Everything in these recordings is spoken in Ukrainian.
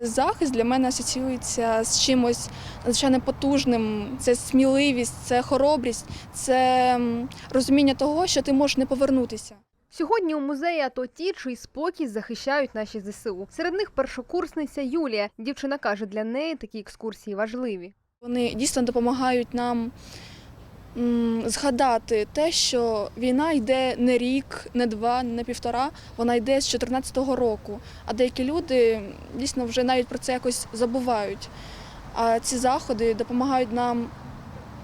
Захист для мене асоціюється з чимось надзвичайно потужним. Це сміливість, це хоробрість, це розуміння того, що ти можеш не повернутися. Сьогодні у музеї АТО ті, чий спокій захищають наші ЗСУ. Серед них першокурсниця Юлія. Дівчина каже, для неї такі екскурсії важливі. Вони дійсно допомагають нам згадати те, що війна йде не рік, не два, не півтора, вона йде з 14-го року. А деякі люди дійсно вже навіть про це якось забувають. А ці заходи допомагають нам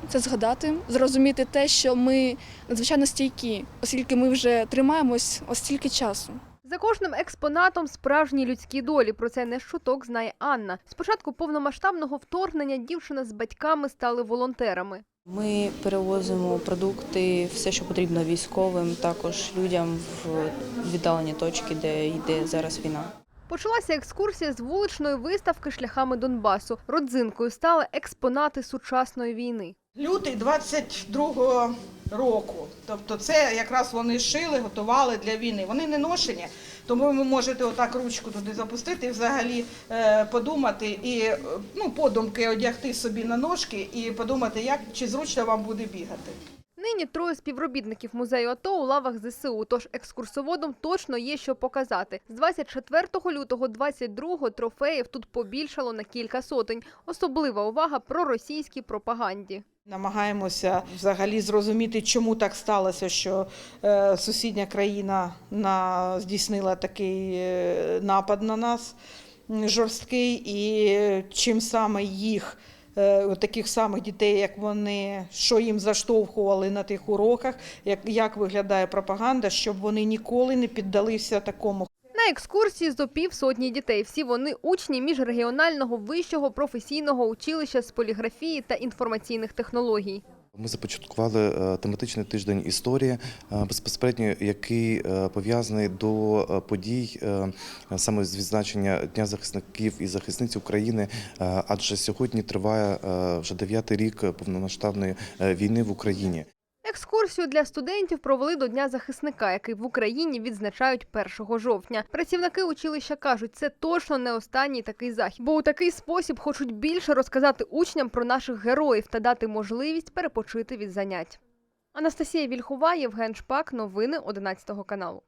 це згадати, зрозуміти те, що ми надзвичайно стійкі, оскільки ми вже тримаємось ось стільки часу. За кожним експонатом справжні людські долі. Про це не шуток знає Анна. Спочатку повномасштабного вторгнення дівчина з батьками стали волонтерами. Ми перевозимо продукти, все, що потрібно військовим, також людям в віддалені точки, де йде зараз війна. Почалася екскурсія з вуличної виставки шляхами Донбасу. Родзинкою стали експонати сучасної війни. Лютий 22-го року. Тобто це якраз вони шили, готували для війни. Вони не ношені, тому ви можете отак ручку туди запустити і взагалі е, подумати і е, ну, подумки одягти собі на ножки і подумати, як чи зручно вам буде бігати. Нині троє співробітників музею АТО у лавах ЗСУ, тож екскурсоводам точно є що показати. З 24 лютого 22 трофеїв тут побільшало на кілька сотень. Особлива увага про російській пропаганді. Намагаємося взагалі зрозуміти, чому так сталося, що е, сусідня країна на, здійснила такий е, напад на нас жорсткий, і чим саме їх, е, таких самих дітей, як вони, що їм заштовхували на тих уроках, як, як виглядає пропаганда, щоб вони ніколи не піддалися такому На екскурсії зо півсотні дітей. Всі вони учні міжрегіонального вищого професійного училища з поліграфії та інформаційних технологій. Ми започаткували е, тематичний тиждень історії, е, безпосередньо який е, пов'язаний до подій саме з відзначення Дня захисників і захисниць України. Адже сьогодні триває вже дев'ятий рік повномасштабної війни в Україні. Екскурсію для студентів провели до Дня захисника, який в Україні відзначають 1 жовтня. Працівники училища кажуть, це точно не останній такий захід, бо у такий спосіб хочуть більше розказати учням про наших героїв та дати можливість перепочити від занять. Анастасія Вільхова, Євген Шпак. Новини 11 каналу.